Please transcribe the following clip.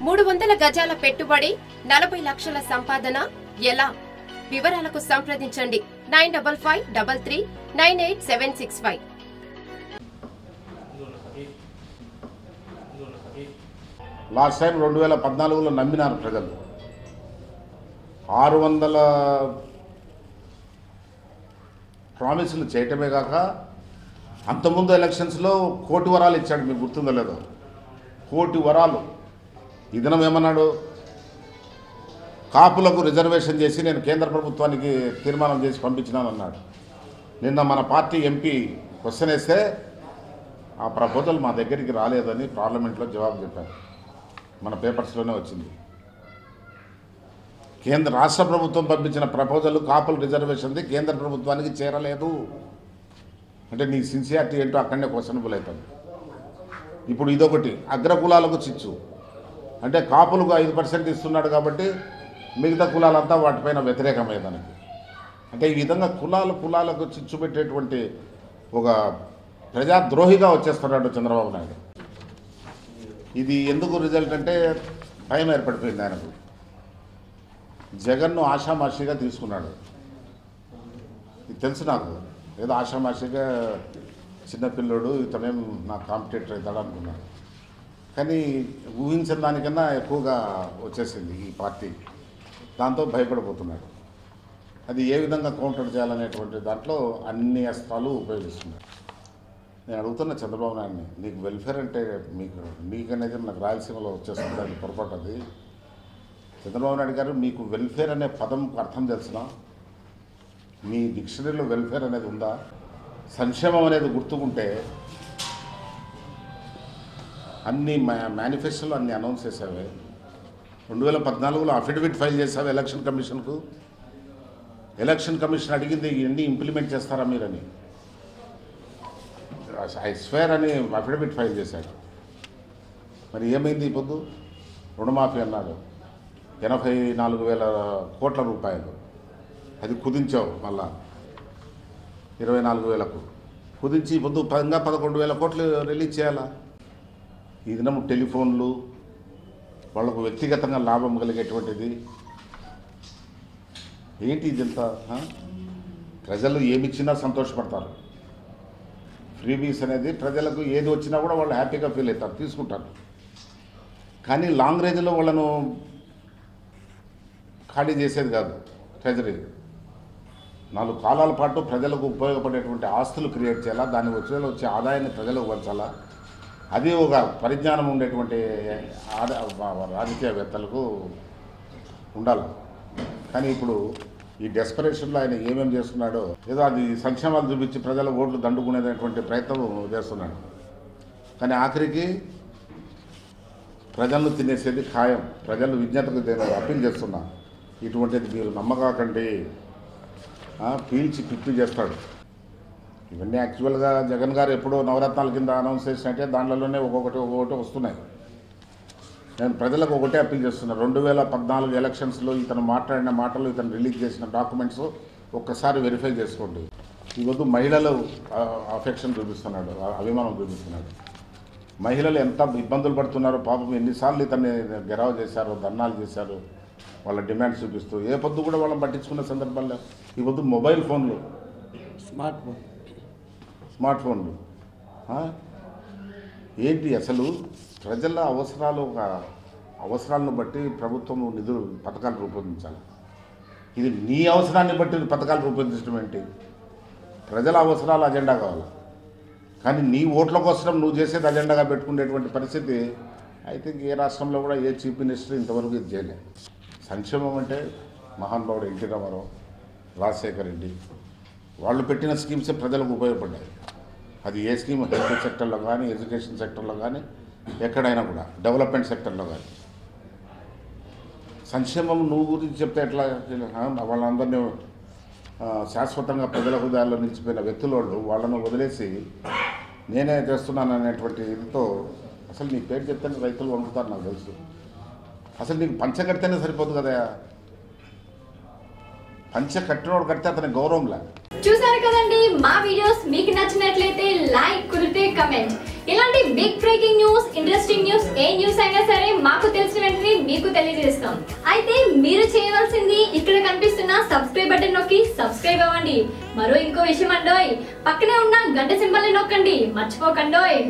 మూడు వందల గజాల పెట్టుబడి నలభై లక్షల సంపాదన. ఎలా? వివరాలకు సంప్రదించండి. Nine double five double three nine eight seven six five. Last time రెండు వేల పద్నాలుగులో నమ్మినారు ప్రజలు. ఆరు వందల ప్రామిసులు చేయటమే కాక అంతకుముందు ఎలక్షన్స్లో కోటి వరాలు ఇచ్చాడు మీకు గుర్తుందో లేదో. కోటి వరాలు. ఈ దినం ఏమన్నాడు? కాపులకు రిజర్వేషన్ చేసి నేను కేంద్ర ప్రభుత్వానికి తీర్మానం చేసి పంపించినానన్నాడు. నిన్న మన పార్టీ ఎంపీ క్వశ్చన్ వేస్తే ఆ ప్రపోజల్ మా దగ్గరికి రాలేదని పార్లమెంట్లో జవాబు చెప్పారు. మన పేపర్స్లోనే వచ్చింది. కేంద్ర రాష్ట్ర ప్రభుత్వం పంపించిన ప్రపోజల్ కాపుల రిజర్వేషన్ది కేంద్ర ప్రభుత్వానికి చేరలేదు. అంటే నీ సిన్సియారిటీ ఏంటో అక్కడనే క్వశ్చనబుల్ అవుతుంది. ఇప్పుడు ఇదొకటి. అగ్రకులాలకు చిచ్చు. అంటే కాపులకు ఐదు పర్సెంట్ ఇస్తున్నాడు కాబట్టి మిగతా కులాలంతా వాటిపైన వ్యతిరేకమే దానికి. అంటే ఈ విధంగా కులాలు కులాలకు చిచ్చు పెట్టేటువంటి ఒక ప్రజాద్రోహిగా వచ్చేస్తున్నాడు చంద్రబాబు నాయుడు. ఇది ఎందుకు రిజల్ట్ అంటే భయం ఏర్పడిపోయింది ఆయనకు. జగన్ను ఆషామాషిగా తీసుకున్నాడు. ఇది తెలుసు నాకు. ఏదో ఆషామాషిగా చిన్నపిల్లడు ఇతనేం నా కాంపిటేటర్ అవుతాడు అనుకున్నాడు. కానీ ఊహించిన దానికన్నా ఎక్కువగా వచ్చేసింది ఈ పార్టీ. దాంతో భయపడిపోతున్నాడు అది ఏ విధంగా కౌంటర్ చేయాలనేటువంటి దాంట్లో అన్ని అస్త్రాలు ఉపయోగిస్తున్నాడు నేను అడుగుతున్న చంద్రబాబు నాయుడిని నీకు వెల్ఫేర్ అంటే మీకు నీకనేది నాకు రాయలసీమలో వచ్చేస్తుంది అది పొరపాటు అది. చంద్రబాబు నాయుడు గారు మీకు వెల్ఫేర్ అనే పదం అర్థం తెలిసిన మీ డిక్షనరీలో వెల్ఫేర్ అనేది ఉందా? సంక్షేమం అనేది గుర్తుకుంటే అన్ని మా- మేనిఫెస్టోలో అన్ని అనౌన్స్ చేసావే. రెండు వేల పద్నాలుగులో అఫిడవిట్ ఫైల్ చేసావు ఎలక్షన్ కమిషన్కు ఎలక్షన్ కమిషన్ అడిగింది ఇవన్నీ ఇంప్లిమెంట్ చేస్తారా మీరని? ఐ స్వేర్ అని అఫిడవిట్ ఫైల్ చేశాడు. మరి ఏమైంది పొద్దు? రుణమాఫీ అన్నాడు. ఎనభై నాలుగు వేల కోట్ల రూపాయలు. అది కుదించావు మళ్ళా. ఇరవై నాలుగు వేలకు. కుదించి పొద్దు పదంగా పదకొండు వేల కోట్లు రిలీజ్ చేయాలా? ఈ దినం టెలిఫోన్లు వాళ్ళకు వ్యక్తిగతంగా లాభం కలిగేటువంటిది. ఏంటి ఇదంతా? ప్రజలు ఏమిచ్చినా సంతోషపడతారు. ఫ్రీబీస్ అనేది ప్రజలకు ఏది వచ్చినా కూడా వాళ్ళు హ్యాపీగా ఫీల్ అవుతారు తీసుకుంటారు. కానీ లాంగ్ రేంజ్లో వాళ్ళను ఖాళీ చేసేది కాదు ట్రెజరీ. నాలుగు కాలాల పాటు ప్రజలకు ఉపయోగపడేటువంటి ఆస్తులు క్రియేట్ చేయాలా దాని వచ్చే వచ్చే ఆదాయాన్ని ప్రజలకు పంచాలా? అది ఒక పరిజ్ఞానం ఉండేటువంటి రాజకీయవేత్తలకు ఉండాలి. కానీ ఇప్పుడు ఈ డెస్పరేషన్లో ఆయన ఏమేమి చేస్తున్నాడో ఏదో అది సంక్షేమాలు చూపించి ప్రజల ఓట్లు దండుకునేటటువంటి ప్రయత్నం చేస్తున్నాడు. కానీ ఆఖరికి ప్రజలను తినేసేది ఖాయం ప్రజలు విజ్ఞతకు నేను అప్పీల్ చేస్తున్నా. ఇటువంటిది మీరు నమ్మకాకండి. పీల్చి పిప్పి చేస్తాడు. ఇవన్నీ యాక్చువల్గా జగన్ గారు ఎప్పుడో నవరత్నాల కింద అనౌన్స్ చేసినట్టే దాంట్లోనే ఒక్కొక్కటి ఒక్కొక్కటి వస్తున్నాయి. నేను ప్రజలకు ఒకటే అప్పీల్ చేస్తున్నా. రెండు వేల పద్నాలుగు ఎలక్షన్స్లో ఇతను మాట్లాడిన మాటలు ఇతను రిలీజ్ చేసిన డాక్యుమెంట్స్ ఒక్కసారి వెరిఫై చేసుకోండి. ఈరోజు మహిళలు అఫెక్షన్ చూపిస్తున్నాడు అభిమానం చూపిస్తున్నాడు. మహిళలు ఎంత ఇబ్బందులు పడుతున్నారో పాపం ఎన్నిసార్లు ఇతన్ని గెరావ్ చేశారు ధర్నాలు చేశారు వాళ్ళ డిమాండ్ చూపిస్తూ ఏ పొద్దు కూడా వాళ్ళని పట్టించుకున్న సందర్భాల్లో ఈ పొద్దు మొబైల్ ఫోన్లు. Smart phone. స్మార్ట్ ఫోన్లు. ఏంటి అసలు ప్రజల అవసరాలు ఒక అవసరాలను బట్టి ప్రభుత్వం నిధులు పథకాలు రూపొందించాలి. ఇది నీ అవసరాన్ని బట్టి పథకాలు రూపొందించడం ఏంటి? ప్రజల అవసరాలు అజెండా కావాలి? కానీ నీ ఓట్ల కోసం నువ్వు చేసేది అజెండాగా పెట్టుకునేటువంటి పరిస్థితి అయితే ఏ రాష్ట్రంలో కూడా ఏ చీఫ్ మినిస్టర్ ఇంతవరకు ఇది చేయలేదు సంక్షేమం అంటే మహానుభావుడు ఎన్టీ రామారావు రాజశేఖర్ రెడ్డి వాళ్ళు పెట్టిన స్కీమ్సే ప్రజలకు ఉపయోగపడ్డాయి. అది ఏ స్కీమ్ హెల్త్ సెక్టర్లో కానీ ఎడ్యుకేషన్ సెక్టర్లో కానీ ఎక్కడైనా కూడా డెవలప్మెంట్ సెక్టర్లో కానీ. సంక్షేమం నువ్వు గురించి చెప్తే ఎట్లా వాళ్ళందరినీ శాశ్వతంగా ప్రజల హృదయాల్లో నిలిచిపోయిన వ్యక్తులు వాళ్ళు వాళ్ళను వదిలేసి నేనే చేస్తున్నాను అనేటువంటి ఇదితో అసలు నీ పేరు చెప్తేనే రైతులు వండుతారు నాకు తెలుసు. అసలు నీకు పంచ కడితేనే సరిపోదు కదా. పంచ కట్టినోడు కడితే అతని గౌరవం లేదు. చూసారు కదండి మా వీడియోస్ మీకు నచ్చినట్లయితే లైక్ కుదిరితే కమెంట్. ఇలాంటి big breaking news interesting news ఏ న్యూస్ అయినా సరే మాకు తెలిసిన వెంటనే మీకు తెలియజేస్తాం. అయితే మీరు చేయవలసింది ఇక్కడ కనిపిస్తున్న సబ్స్క్రైబ్ బటన్ నొక్కి సబ్స్క్రైబ్ అవ్వండి. మరో ఇంకో విషయం అండోయ్. పక్కనే ఉన్న గంట సింబల్ని నొక్కండి. మర్చిపోకండోయ్.